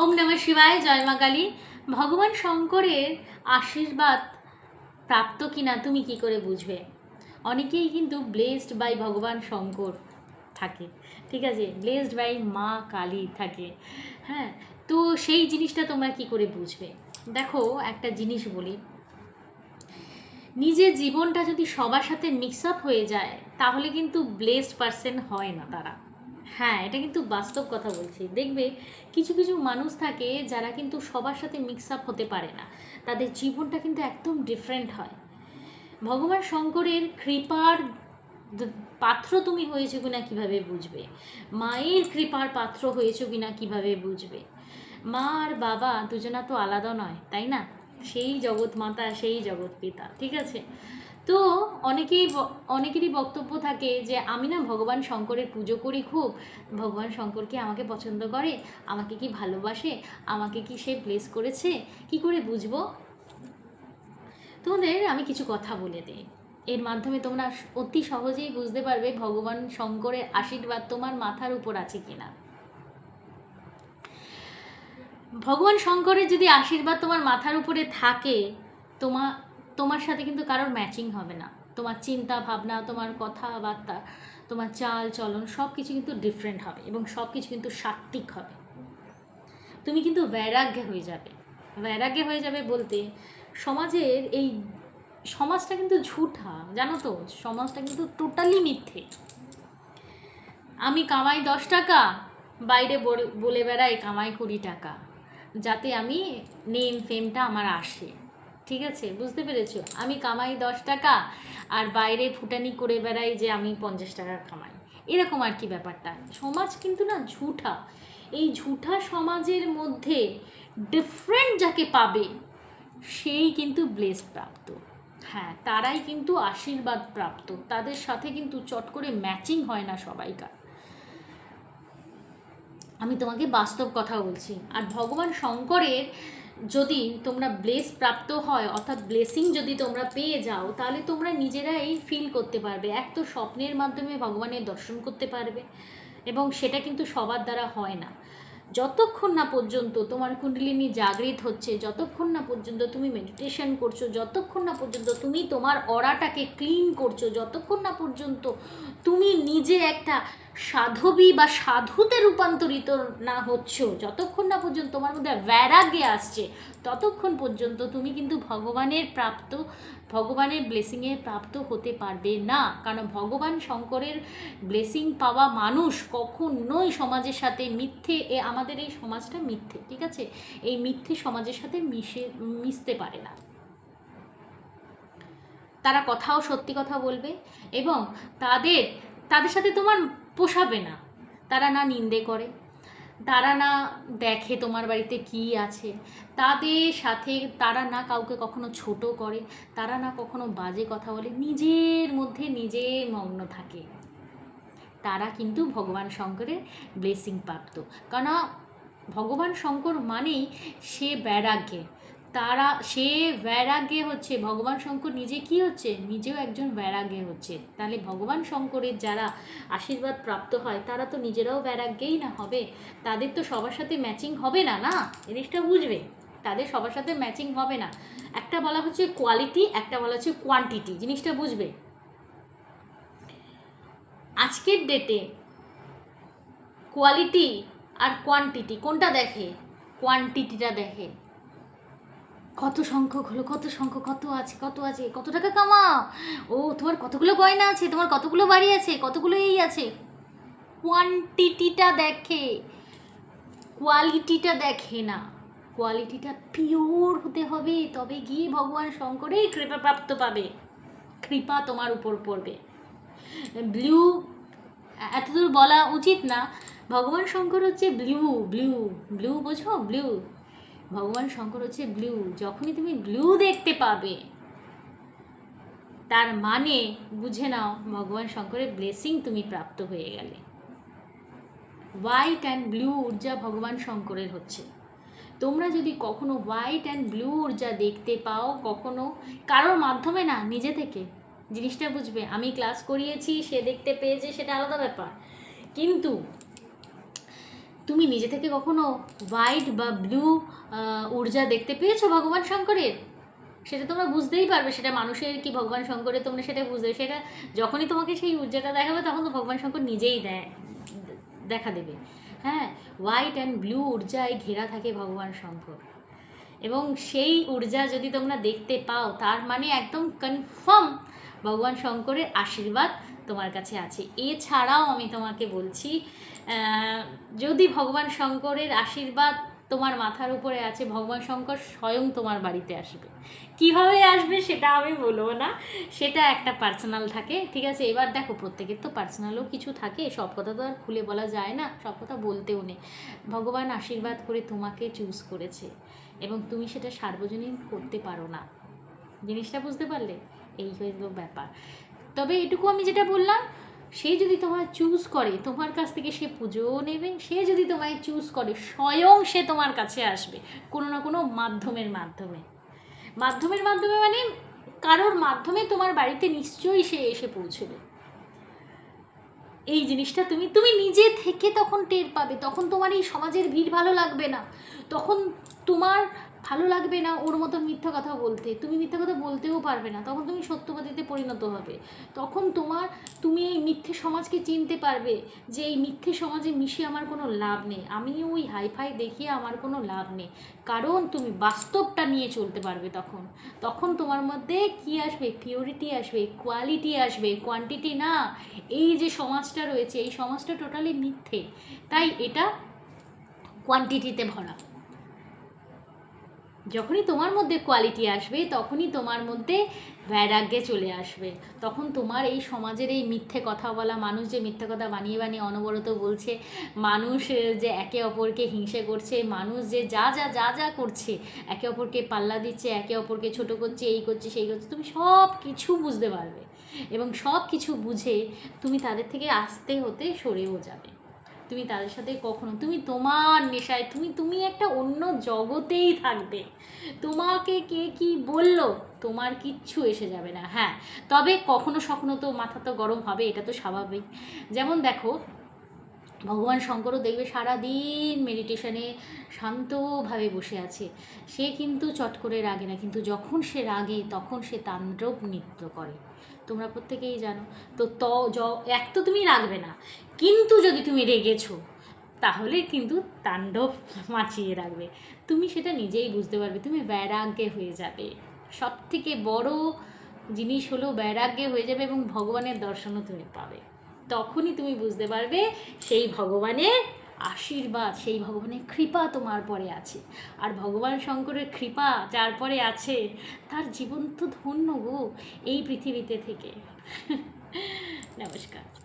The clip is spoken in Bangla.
ওম নমঃ শিবায়, জয় মা কালী। ভগবান শঙ্করের আশীর্বাদ প্রাপ্ত কিনা তুমি কি করে বুঝবে? অনেকেই কিন্তু ব্লেসড বাই ভগবান শঙ্কর থাকে, ঠিক আছে? ব্লেসড বাই মা কালী থাকে হ্যাঁ? তো সেই জিনিসটা তোমরা কি করে বুঝবে? দেখো, একটা জিনিস বলি। নিজের জীবনটা যদি সবার সাথে মিক্স আপ হয়ে যায়, তাহলে কিন্তু ব্লেসড পারসন হয় না তারা। হ্যাঁ এটা কিন্তু বাস্তব কথা বলছি। দেখবে কিছু কিছু মানুষ থাকে যারা কিন্তু সবার সাথে মিক্স আপ হতে পারে না। তাদের জীবনটা কিন্তু একদম ডিফারেন্ট হয়। ভগবান শঙ্করের কৃপার পাত্র তুমি হয়েছো কিনা কীভাবে বুঝবে? মায়ের কৃপার পাত্র হয়েছো কিনা কীভাবে বুঝবে? মা আর বাবা দুজনা তো আলাদা নয়, তাই না? সেই জগৎ মাতা, সেই জগৎ পিতা, ঠিক আছে? তো অনেকেই অনেকেরই বক্তব্য থাকে যে, আমি না ভগবান শঙ্করের পুজো করি খুব। ভগবান শঙ্কর কি আমাকে পছন্দ করে? আমাকে কি ভালোবাসে? আমাকে কি সে প্লেস করেছে? কি করে বুঝব? তোমাদের আমি কিছু কথা বলে দিই। এর মাধ্যমে তোমরা অতি সহজেই বুঝতে পারবে ভগবান শঙ্করের আশীর্বাদ তোমার মাথার উপর আছে কিনা। ভগবান শঙ্করের যদি আশীর্বাদ তোমার মাথার উপরে থাকে তোমার তোমার সাথে কিন্তু কারোর ম্যাচিং হবে না। তোমার চিন্তা ভাবনা, তোমার কথাবার্তা, তোমার চাল চলন সব কিছু কিন্তু ডিফারেন্ট হবে এবং সব কিছু কিন্তু সাত্ত্বিক হবে। তুমি কিন্তু বৈরাগ্য হয়ে যাবে। বৈরাগ্য হয়ে যাবে বলতে সমাজের এই সমাজটা কিন্তু ঝুঠা, জানো তো? সমাজটা কিন্তু টোটালি মিথ্যে। আমি কামাই দশ টাকা, বাইরে বলে বেড়াই কামাই কুড়ি টাকা। যাতে আমি নেম ফেমটা আমার আসে। ঠিক আছে, বুঝতে পেরেছ? আমি কামাই দশ টাকা আর বাইরে ফুটানি করে বেড়াই যে আমি পঞ্চাশ টাকা কামাই। এরকম আর কি ব্যাপারটা। সমাজ কিন্তু না ঝুঠা। এই ঝুঠা সমাজের মধ্যে ডিফারেন্ট যাকে পাবে, সেই কিন্তু ব্লেস প্রাপ্ত। হ্যাঁ তারাই কিন্তু আশীর্বাদ প্রাপ্ত। তাদের সাথে কিন্তু চট করে ম্যাচিং হয় না সবাইকার। আমি তোমাকে বাস্তব কথা বলছি। আর ভগবান শঙ্করের যদি তোমরা ব্লেস প্রাপ্ত হয়, অর্থাৎ ব্লেসিং যদি তোমরা পেয়ে যাও, তাহলে তোমরা নিজেরাই ফিল করতে পারবে। এক তো স্বপ্নের মাধ্যমে ভগবানের দর্শন করতে পারবে এবং সেটা কিন্তু সবার দ্বারা হয় না। যতক্ষণ না পর্যন্ত তোমার কুণ্ডলিনী জাগৃত হচ্ছে, যতক্ষণ না পর্যন্ত তুমি মেডিটেশন করছ, যতক্ষণ না পর্যন্ত তুমি তোমার অরাটাকে ক্লিন করছ, যতক্ষণ না পর্যন্ত তুমি নিজে একটা সাধবী বা সাধুতে রূপান্তরিত না হচ্ছ, যতক্ষণ না পর্যন্ত তোমার মধ্যে ব্যারাগে আসছে ততক্ষণ পর্যন্ত তুমি কিন্তু ভগবানের প্রাপ্ত, ভগবানের ব্লেসিংয়ে প্রাপ্ত হতে পারবে না। কারণ ভগবান শঙ্করের ব্লেসিং পাওয়া মানুষ কখনোই সমাজের সাথে মিথ্যে, এ আমাদের এই সমাজটা মিথ্যে, ঠিক আছে? এই মিথ্যে সমাজের সাথে মিশে, মিশতে পারে না। তারা কথাও সত্যি কথা বলবে এবং তাদের তাদের সাথে তোমার পোষাবে না। তারা না নিন্দে করে তারা না দেখে তোমার বাড়িতে কি আছে? তাদের সাথে তারা না কাউকে কখনো ছোট করে তারা না কখনো বাজে কথা বলে, নিজের মধ্যে নিজে মগ্ন থাকে। তারা কিন্তু ভগবান শঙ্করের ব্লেসিং প্রাপ্ত। কেন ভগবান শঙ্কর মানেই সে ব্যারাগ্যে তারা, সে ব্যারাগ্যে হচ্ছে, ভগবান শঙ্কর নিজে কি হচ্ছে? নিজেও একজন ব্যারাগ্যে হচ্ছে। তাহলে ভগবান শঙ্করের যারা আশীর্বাদ প্রাপ্ত হয়, তারা তো নিজেরাও ব্যারাগ্যেই না হবে। তাদের তো সবার সাথে ম্যাচিং হবে না না? জিনিসটা বুঝবে? তাদের সবার সাথে ম্যাচিং হবে না। একটা বলা হচ্ছে কোয়ালিটি একটা বলা হচ্ছে কোয়ান্টিটি জিনিসটা বুঝবে? আজকের ডেটে কোয়ালিটি আর কোয়ান্টিটি কোনটা দেখে? কোয়ান্টিটিটা দেখে। কত সংখ্যক হলো, কত সংখ্যক, কত আছে কত আছে, কত টাকা কামা ও, তোমার কতগুলো গয়না আছে? তোমার কতগুলো বাড়ি আছে? কতগুলো এই আছে? কোয়ান্টিটিটা দেখে কোয়ালিটিটা দেখে না। কোয়ালিটিটা পিওর হতে হবে, তবে গিয়ে ভগবান শঙ্করেই কৃপা প্রাপ্ত পাবে। কৃপা তোমার উপর পড়বে। ব্লু এতদূর বলা উচিত না। ভগবান শঙ্কর হচ্ছে ব্লু ব্লু ব্লু বোঝো? ব্লু ভগবান শঙ্কর হচ্ছে ব্লু যখনই তুমি ব্লু দেখতে পাবে, তার মানে বুঝে নাও ভগবান শঙ্করের ব্লেসিং তুমি প্রাপ্ত হয়ে গেলে। হোয়াইট অ্যান্ড ব্লু ঊর্জা ভগবান শঙ্করের হচ্ছে। তোমরা যদি কখনো হোয়াইট অ্যান্ড ব্লু ঊর্জা দেখতে পাও, কখনো কারোর মাধ্যমে না, নিজে থেকে জিনিসটা বুঝবে। আমি ক্লাস করিয়েছি, সে দেখতে পেয়েছে, সেটা আলাদা ব্যাপার। কিন্তু তুমি নিজে থেকে কখনো হোয়াইট বা ব্লু ঊর্জা দেখতে পেয়েছ ভগবান শঙ্করের? সেটা তোমরা বুঝতেই পারবে, সেটা মানুষের কি ভগবান শঙ্করের, তোমরা সেটা বুঝবে সেটা যখনই তোমাকে সেই ঊর্জাটা দেখাবে, তখন তো ভগবান শঙ্কর নিজেই দেয়, দেখা দেবে। হ্যাঁ হোয়াইট অ্যান্ড ব্লু ঊর্জায় ঘেরা থাকে ভগবান শঙ্কর। এবং সেই ঊর্জা যদি তোমরা দেখতে পাও, তার মানে একদম কনফার্ম ভগবান শঙ্করের আশীর্বাদ তোমার কাছে আছে। এছাড়াও আমি তোমাকে বলছি যদি ভগবান শঙ্করের আশীর্বাদ তোমার মাথার উপরে আছে, ভগবান শঙ্কর স্বয়ং তোমার বাড়িতে আসবে। কীভাবে আসবে সেটা আমি বলব না। সেটা একটা পার্সোনাল থাকে, ঠিক আছে? এবার দেখো, প্রত্যেকের তো পার্সোনালও কিছু থাকে, সব কথা তো আর খুলে বলা যায় না, সব কথা বলতেও নেই। ভগবান আশীর্বাদ করে তোমাকে চুজ করেছে এবং তুমি সেটা সার্বজনীন করতে পারো না। জিনিসটা বুঝতে পারলে? এই হইল ব্যাপার। তবে এটুকু আমি যেটা বললাম সে যদি তোমায় চুজ করে, তোমার কাছ থেকে সে পুজোও নেবে, সে যদি তোমায় চুজ করে, স্বয়ং সে তোমার কাছে আসবে, কোনো না কোনো মাধ্যমের মাধ্যমে। মাধ্যমের মাধ্যমে মানে কারোর মাধ্যমে তোমার বাড়িতে নিশ্চয়ই সে এসে পৌঁছবে। এই জিনিসটা তুমি তুমি নিজে থেকে তখন টের পাবে, তখন তোমার এই সমাজের ভিড় ভালো লাগবে না। তখন তোমার ভালো লাগবে না ওর মতো মিথ্যা কথা বলতে। তুমি মিথ্যা কথা বলতেও পারবে না, তখন তুমি সত্যবাদীতে পরিণত হবে। তখন তোমার, তুমি এই মিথ্যে সমাজকে চিনতে পারবে যে এই মিথ্যে সমাজে মিশে আমার কোনো লাভ নেই। আমি ওই হাইফাই দেখিয়ে আমার কোনো লাভ নেই। কারণ তুমি বাস্তবটা নিয়ে চলতে পারবে তখন। তখন তোমার মধ্যে কি আসবে? পিওরিটি আসবে কোয়ালিটি আসবে কোয়ান্টিটি না। এই যে সমাজটা রয়েছে, এই সমাজটা টোটালি মিথ্যে। তাই এটা কোয়ান্টিটিতে ভরা। যখনই তোমার মধ্যে কোয়ালিটি আসবে, তখনই তোমার মধ্যে বৈরাগ্যে চলে আসবে। তখন তোমার এই সমাজের এই মিথ্যে কথা বলা মানুষ যে মিথ্যে কথা বানিয়ে বানিয়ে অনবরত বলছে, মানুষ যে একে অপরকে হিংসে করছে, মানুষ যে যা যা যা যা করছে, একে অপরকে পাল্লা দিচ্ছে, একে অপরকে ছোট করছে, এই করছে, সেই করছে, তুমি সব কিছু বুঝতে পারবে। এবং সব কিছু বুঝে তুমি তাদের থেকে আসতে হতে সরেও যাবে। তুমি তাদের সাথে কখনো, তুমি তোমার নেশায়, তুমি তুমি একটা অন্য জগতেই থাকবে। তোমাকে কে কি বলল, তোমার কিচ্ছু এসে যাবে না হ্যাঁ। তবে কখনো সখনো তো মাথা তো গরম হবে, এটা তো স্বাভাবিক। যেমন দেখো, ভগবান শঙ্করও দেখবে সারাদিন মেডিটেশনে শান্তভাবে বসে আছে। সে কিন্তু চট করে রাগে না, কিন্তু যখন সে রাগে, তখন সে তাণ্ডব নৃত্য করে। তোমরা প্রত্যেকেই জানো। তো ত এক তো তুমি রাখবে না। কিন্তু যদি তুমি রেগেছো, তাহলে কিন্তু তাণ্ডব মাচিয়ে রাখবে। তুমি সেটা নিজেই বুঝতে পারবে, তুমি বৈরাগ্যে হয়ে যাবে। সব থেকে বড় জিনিস হলো বৈরাগ্যে হয়ে যাবে এবং ভগবানের দর্শনও তুমি পাবে। তখনই তুমি বুঝতে পারবে, সেই ভগবানের আশীর্বাদ, সেই ভগবানের কৃপা তোমার পরে আছে। আর ভগবান শঙ্করের কৃপা যার পরে আছে, তার জীবন তো ধন্য গো এই পৃথিবীতে থেকে। নমস্কার।